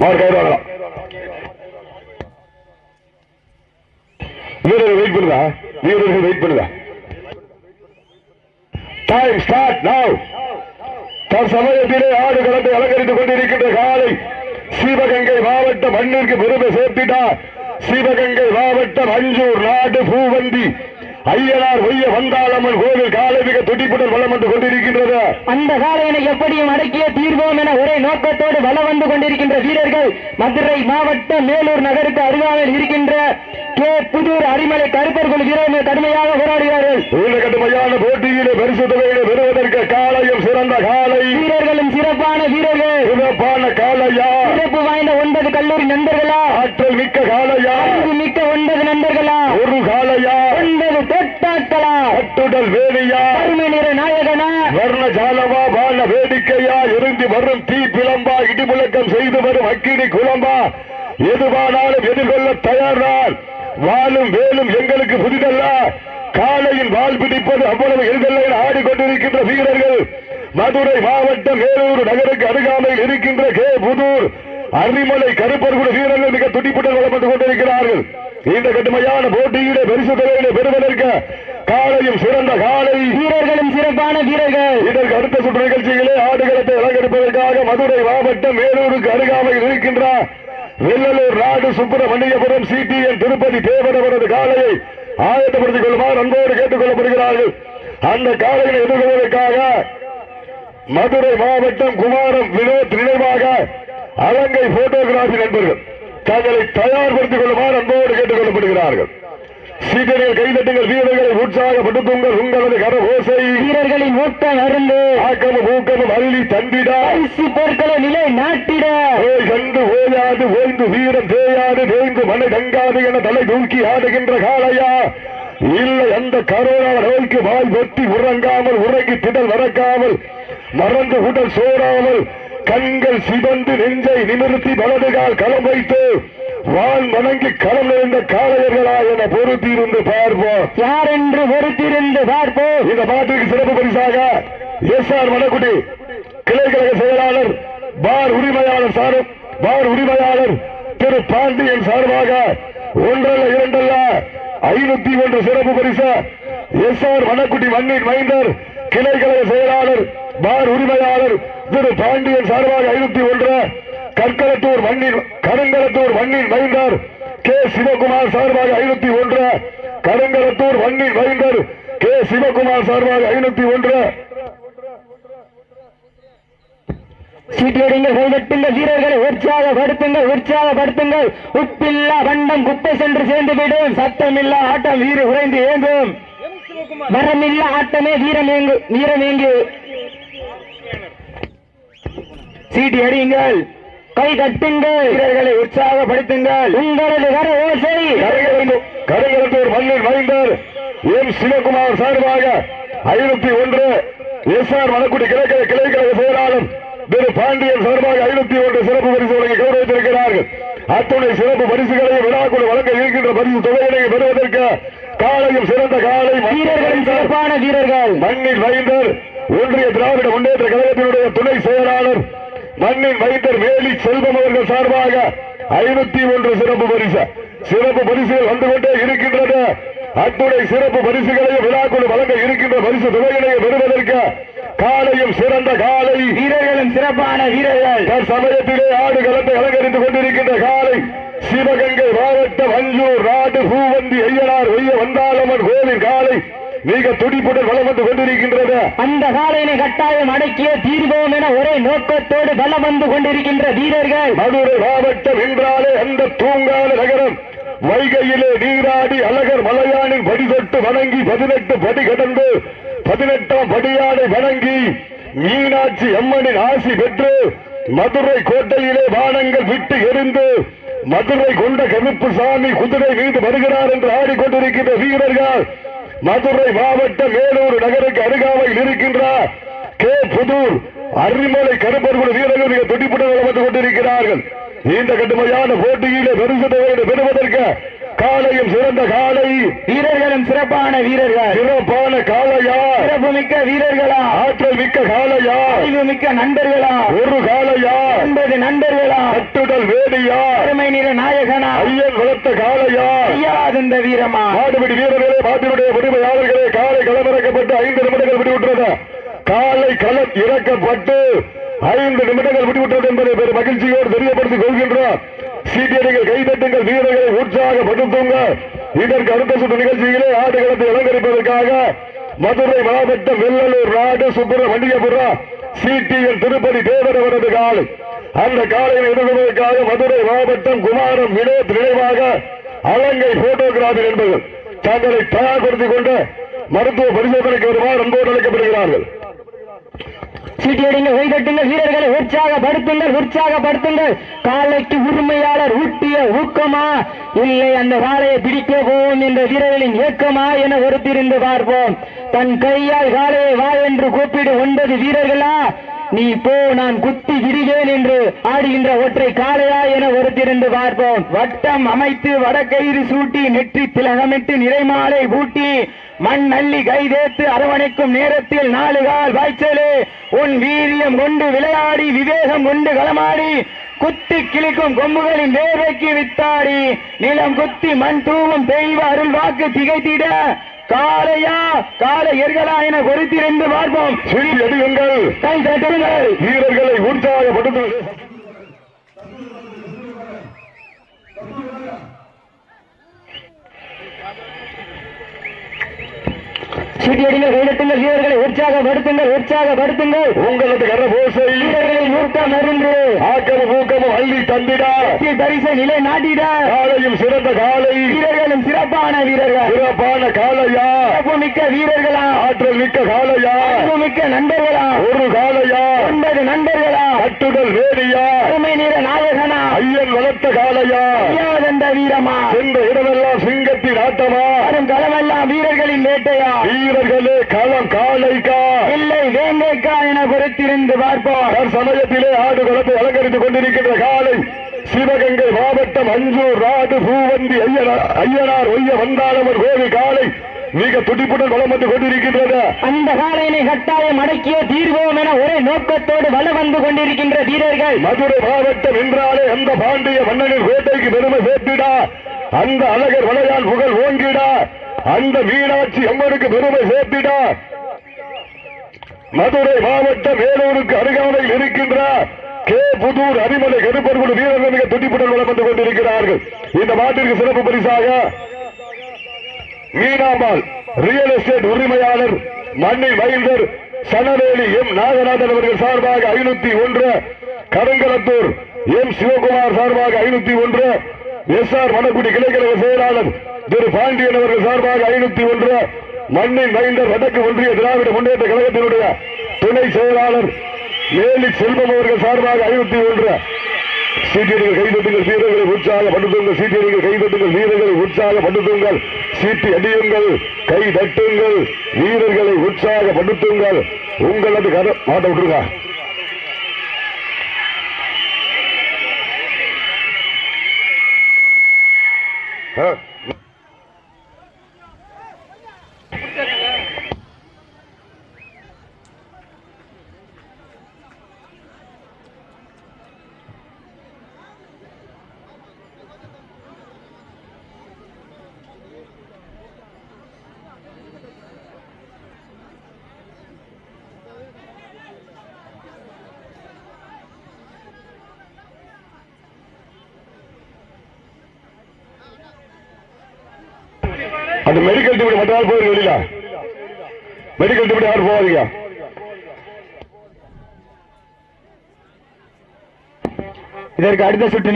Mark ஆயிரம் வீரர்கள் wait பண்ணுதா வீரர்கள் வெயிட் பண்ணுதா டைம் ஸ்டார்ட் நவ் தற்சமயத்திலே ஆடு களத்தை அலங்கரித்துக் கொண்டிருக்கின்ற காலை சிவகங்கை மாவட்டம் மண்ணிற்கு பெருமை சேர்த்திட்டார். சிவகங்கை மாவட்டம் அஞ்சூர் நாடு பூவந்தி. ஐயனார் ஒய்ய வந்தாளம்மன் கோவில் காலை மிக துடிப்புடன் வளம் வந்து கொண்டிருக்கின்றது. அந்த காலையினை எப்படியும் அடக்கிய தீர்வோம் என ஒரே நோக்கத்தோடு வலம் வந்து கொண்டிருக்கின்ற வீரர்கள் மதுரை மாவட்டம் மேலூர் நகருக்கு அருகாமையில் இருக்கின்ற கே புதூர் அரிமலை கருப்பர்கள் வீரர்கள் கடுமையாக போராடுகிறார்கள். இந்த கடுமையான போட்டியிலே பரிசு தொகையிலே பெறுவதற்கு காலையும் சிறந்த காலை வீரர்களும் சிறப்பான வீரர்கள். சிறப்பான காலையா வாய்ந்த ஒன்பது கல்லூரி நண்பர்களா? ஆற்றல் மிக்க காலையா அறிவு மிக்க ஒன்பது நண்பர்களா? ஒரு காலையா ஒன்பது தொட்டாக்களா கட்டுடல் வேலியா? அருமை நிற நாயகனா? வர்ண ஜாலமா வான வேடிக்கையா? இருந்து வரும் தீ பிளம்பா இடிமுழக்கம் செய்து வரும் அக்கினி குளம்பா எதுவானாலும் எதிர்கொள்ள தயார்தான் வாழும் வேலும் எங்களுக்கு புதிதல்ல. காலையில் வால் பிடிப்பது அவ்வளவு எளிதல்ல ஆடிக்கொண்டிருக்கின்ற வீரர்கள். மதுரை மாவட்டம் மேலூர் நகருக்கு அருகாமையில் இருக்கின்ற கே. புதூர். அரிமலை கருப்பர்குட வீரர்கள் மிக துடிப்புடன் வளர்ந்து கொண்டிருக்கிறார்கள். இந்த கடுமையான போட்டியிலே பரிசு தொகையிலே பெறுவதற்கு காலையும் சிறந்த காலை. வீரர்களும் சிறப்பான வீரர்கள். இதற்கு அடுத்த சுற்று நிகழ்ச்சியிலே ஆடுகளத்தை அலங்கரிப்பதற்காக மதுரை மாவட்டம் மேலூருக்கு அருகாமையில் இருக்கின்ற வெள்ளலூர் நாடு சுப்பிரமணியபுரம் சிடிஎன் திருப்பதி தேவர் அவரது காலையை ஆயத்தப்படுத்திக் கொள்ளுமாறு அன்போடு கேட்டுக் கொள்ளப்படுகிறார்கள். அந்த காலையை எதிர்கொள்வதற்காக மதுரை மாவட்டம் குமாரம் வினோத் நினைவாக அலங்கை போட்டோகிராபி நண்பர்கள் தங்களை தயார்படுத்திக் கொள்ளுமாறு அன்போடு கேட்டுக் கொள்ளப்படுகிறார்கள் சீக்கிரம் கைதட்டுங்கள் வீரர்களை உற்சாகப்படுத்துங்கள் உங்களது கர ஓசை. வீரர்களின் ஊக்கம் அருந்து ஆக்கமும் ஊக்கமும் அள்ளி தந்திடா. பரிசு பொருட்களை நிலை நாட்டிட. ஓய் கண்டு ஓயாது ஓய்ந்து வீரம் தேயாது தேய்ந்து மனை தங்காது என தலை தூக்கி ஆடுகின்ற காளையா. இல்லை அந்த கரோனா நோய்க்கு வாய் வெட்டி உறங்காமல் உறங்கி திடல் மறக்காமல் மறந்து உடல் சோறாமல் கண்கள் சிவந்து நெஞ்சை நிமிர்த்தி வலதுகால் களம் வைத்து வால் வணங்கி களம் நிறைந்த காளையர்களா என பொறுத்திருந்து பார்ப்போம். யார் என்று பொறுத்திருந்து பார்ப்போம்? இந்த மாட்டிற்கு சிறப்பு பரிசாக எஸ் ஆர் மணக்குடி கிளைக்கழக செயலாளர் பார் உரிமையாளர் சாரும் பார் உரிமையாளர் திரு பாண்டியன் சார்பாக ஒன்றல்ல இரண்டல்ல ஐநூத்தி ஒன்று சிறப்பு பரிசு. எஸ் ஆர் மணக்குடி மண்ணின் மைந்தர் கிளைக்கழக செயலாளர் பார் உரிமையாளர் திரு பாண்டியன் சார்பாக ஐநூத்தி ஒன்று கற்களத்தூர் கருங்கலத்தூர் மண்ணின் மைந்தர் கே சிவகுமார் சார்பாக ஐநூத்தி ஒன்று கருங்கலத்தூர் மண்ணின் மைந்தர் கே சிவகுமார் சார்பாக ஐநூத்தி ஒன்று. கைதட்டுங்கள் வீரர்களை உற்சாகப்படுத்துங்கள் உற்சாகப்படுத்துங்கள் உப்பில்லா வண்டம் குப்பை சென்று சேர்ந்து விடும் சத்தமில்லா ஆட்டம் வீர உறைந்து ஏங்கும். வரமில்லா ஆட்டமே வீரம் ஏங்கு வீரம் ஏங்கு சீட்டி அடியுங்கள். கை கட்டுங்கள் வீரர்களை உற்சாகப்படுத்துங்கள். உங்களது வர ஓசை. கருங்கலத்தூர் மண்ணின் மைந்தர் எம் சிவகுமார் சார்பாக ஐநூத்தி ஒன்று எஸ் ஆர் மணக்குடி கிழக்கிழ கிளைக்கழக செயலாளர் திரு பாண்டியன் சார்பாக ஐநூத்தி ஒன்று சிறப்பு பரிசு வழங்கி கௌரவித்திருக்கிறார்கள். அத்துணை சிறப்பு பரிசுகளையும் விழாக்குழு வழங்க இருக்கின்ற பரிசு தொகைகளை பெறுவதற்கு காலையும் சிறந்த காலை வீரர்களின் சிறப்பான வீரர்கள். மண்ணின் மைந்தர் ஒன்றிய திராவிட முன்னேற்ற கழகத்தினுடைய மண்ணின் மைந்தர் வேலி செல்வம் அவர்கள் சார்பாக ஐநூத்தி ஒன்று சிறப்பு பரிசு. சிறப்பு பரிசுகள் வந்து கொண்டே இருக்கின்றது. அத்துணை சிறப்பு பரிசுகளையும் விழாக்குழு வழங்க இருக்கின்ற பரிசு தொகைகளையும் பெறுவதற்கு காலையும் சிறந்த காலை. வீரர்களும் சிறப்பான வீரர்கள். சமயத்திலே ஆடு களத்தை அலங்கரித்துக் கொண்டிருக்கின்ற காலை. சிவகங்கை மாவட்டம் அஞ்சூர் நாடு பூவந்தி ஐயனார் ஒய்ய வந்தாளம்மன் கோவில் காலை. மிக துடிப்புடன் வளம் வந்து கொண்டிருக்கின்றது. அந்த காலையினை கட்டாயம் அடக்கிய தீர்வோம் என ஒரே நோக்கத்தோடு பலம் வந்து கொண்டிருக்கின்ற வீரர்கள். மதுரை மாவட்டம் என்றாலே அந்த தூங்கான நகரம். வைகையிலே நீராடி அழகர் மலையானின் படி தொட்டு வணங்கி பதினெட்டு படி கடந்து பதினெட்டாம் படியானை வணங்கி மீனாட்சி அம்மனின் ஆசி பெற்று மதுரை கோட்டையிலே வானங்கள் விட்டு எரிந்து மதுரை கொண்ட கருப்பு சாமி குதிரை மீது வருகிறார் என்று ஆடிக்கொண்டிருக்கின்ற வீரர்கள். மதுரை மாவட்டம் மேலூர் நகருக்கு அருகாமையில் இருக்கின்ற கே. புதூர் அரிமலை கருப்பர்குட வீரர்கள் மிக துடிப்புடன் வந்து கொண்டிருக்கிறார்கள். இந்த கடுமையான போட்டியிலே பரிசு தொகையை பெறுவதற்கு காலையும் சிறந்த காலை. வீரர்களும் சிறப்பான வீரர்கள். சிறப்பான காலையா சிறப்பு மிக்க வீரர்களா? ஆற்றல் மிக்க காளையா? அறிவு மிக்க நண்பர்களா? ஒரு காளையா? ஒன்பது நண்பர்களா? கட்டுடல் வேடியா அருமை நிற நாயகனா? ஐயன் வளர்த்த காளையா? ஐயாதந்த வீரமா? மாடுபிடி வீரர்களே மாட்டினுடைய உரிமையாளர்களே காலை களமிறக்கப்பட்டு ஐந்து நிமிடங்கள் விடுவிட்டது காலை களம் இறக்கப்பட்டு ஐந்து நிமிடங்கள் விடுவிட்டது என்பதை பெரும் மகிழ்ச்சியோடு தெரியப்படுத்திக் கொள்கின்றோம் சீட்டியடிகள் கைதட்டுங்கள் வீரர்களை உற்சாகப்படுத்துங்க. இதற்கு அடுத்த சுற்று நிகழ்ச்சியிலே ஆடுகளத்தை அலங்கரிப்பதற்காக மதுரை மாவட்டம் வெள்ளலூர் நாடு சுப்பிரமணியபுரம் சிடிஎல் திருப்பதி தேவரவரது காலை அந்த காலையில் எதிர்கொள்வதற்காக மதுரை மாவட்டம் குமாரம் வினோத் நினைவாக அலங்கை போட்டோகிராபி என்பது தங்களை தயார்படுத்திக் கொண்டு மருத்துவ பரிசோதனைக்கு வருமாறு அன்போடு அழைக்கப்படுகிறார்கள். சீட்டியடிங்க கைதட்டுங்கள் வீரர்களை உற்சாகப்படுத்துங்கள் உற்சாகப்படுத்துங்கள். காலைக்கு உரிமையாளர் ஊட்டிய ஊக்கமா? இல்லை அந்த காலையை பிடிக்க போவோம் என்ற வீரர்களின் இயக்கமா என ஒருத்திருந்து பார்ப்போம். தன் கையால் காலையை வா என்று கூப்பிடு ஒன்பது வீரர்களா? நீ போ நான் குத்தி விடுகிறேன் என்று ஆடுகின்ற ஒற்றை காளையா என ஒருத்திருந்து பார்ப்போம். வட்டம் அமைத்து வடக்கயிறு சூட்டி நெற்றி திலகமிட்டு நிறைமாலை பூட்டி மண் அள்ளி கைதேத்து அரவணைக்கும் நேரத்தில் நாலு கால் வாய்ச்சலே. உன் வீரியம் கொண்டு விளையாடி விவேகம் கொண்டு களமாடி குத்தி கிழிக்கும் கொம்புகளின் வேர்வைக்கு வித்தாடி நிலம் குத்தி மண் தூவும் தெய்வ அருள் வாக்கு திகைத்திட. காளையா காலை எர்களா என பொறுத்திருந்து பார்ப்போம். சிறி தட்டுங்கள். வீரர்களை உற்சாகப்படுத்துங்கள். சீட்டியடிங்கள் கைதட்டுங்கள் வீரர்களை உற்சாகப்படுத்துங்கள் உற்சாகப்படுத்துங்கள் உங்களது கரபோசை வீரர்களின் ஊக்கம் அருந்து ஆக்கமும் ஊக்கமும் அள்ளி தந்திட. பரிசை நிலை நாட்டிட. காலையும் சிறந்த காலை. வீரர்களும் சிறப்பான வீரர்கள். சிறப்பான காளையா சிறப்பு மிக்க வீரர்களா. ஆற்றல் மிக்க அறிவு மிக்க நண்பர்களா? ஒரு காளையா? ஒன்பது நண்பர்களா? கட்டுடல் வேடியா அருமை நிற நாயகனா? ஐயன் வளர்த்த காளையா? ஐயாதந்த வீரமா? சென்ற இடமெல்லாம் சிங்கத்தின் ஆட்டமா? வரும் களமெல்லாம் வீரர்களின் வேட்டையா? வீரர்களே களம் காளைக்கா? இல்லை வேங்கைக்கா என பொறுத்திருந்து பார்ப்போம். சமயத்திலே ஆடு களத்தை அலங்கரித்துக் கொண்டிருக்கின்ற காலை சிவகங்கை மாவட்டம் அஞ்சூர் ராடு பூவந்தி ஐயனார் ஐயனார் ஒய்ய வந்தாளவர் கோவில் காலை மிக துடிப்புடன் வளம் வந்து கொண்டிருக்கின்றது. அந்த காலையினை கட்டாயம் அடக்கிய தீர்வோம் என ஒரே நோக்கத்தோடு வலம் வந்து கொண்டிருக்கின்ற வீரர்கள். மதுரை மாவட்டம் என்றாலே அந்த பாண்டிய மன்னனின் கோட்டைக்கு பெருமை சேர்த்திடா. அந்த அழகர் வளையால் புகழ் ஓங்கிடா. அந்த மீனாட்சி அம்மனுக்கு பெருமை சேர்த்திடா. மதுரை மாவட்டம் வேலூருக்கு அருகாமையில் இருக்கின்ற கே. புதூர் அரிமலை கருப்பர்குழு வீரர்கள் மிக துடிப்புடன் வளம் வந்து கொண்டிருக்கிறார்கள். இந்த மாட்டிற்கு சிறப்பு பரிசாக மீனாம்பாள் ரியல் எஸ்டேட் உரிமையாளர் மண்ணில் வைந்தர் சனவேலி எம். நாகநாதன் அவர்கள் சார்பாக ஐநூத்தி ஒன்று கருங்கலத்தூர் எம். சிவகுமார் சார்பாக ஐநூத்தி ஒன்று எஸ். ஆர். மணக்குடி கிளைக்கழக செயலாளர் திரு. பாண்டியன் அவர்கள் சார்பாக ஐநூத்தி ஒன்று மண்ணின் மைந்தர் வடக்கு ஒன்றிய திராவிட முன்னேற்ற கழகத்தினுடைய துணை செயலாளர் மேலி செல்வம் அவர்கள் சார்பாக ஐநூத்தி ஒன்று சீட்டியர்கள் கைதட்டுங்கள் வீரர்களை உற்சாகப்படுத்துங்கள் சீட்டியர்கள் கைதட்டுங்கள் வீரர்களை உற்சாகப்படுத்துங்கள் சீட்டி அடியுங்கள் கை தட்டுங்கள் வீரர்களை உற்சாகப்படுத்துங்கள் உங்களது கதை மாட்ட விட்டுருங்க. ஆ. அந்த மெடிக்கல் டிபடி மற்ற ஆள் போவீங்க வெளியில. மெடிக்கல் டிபடி யாரும் போவாதீங்க இதற்கு அடுத்த சுற்று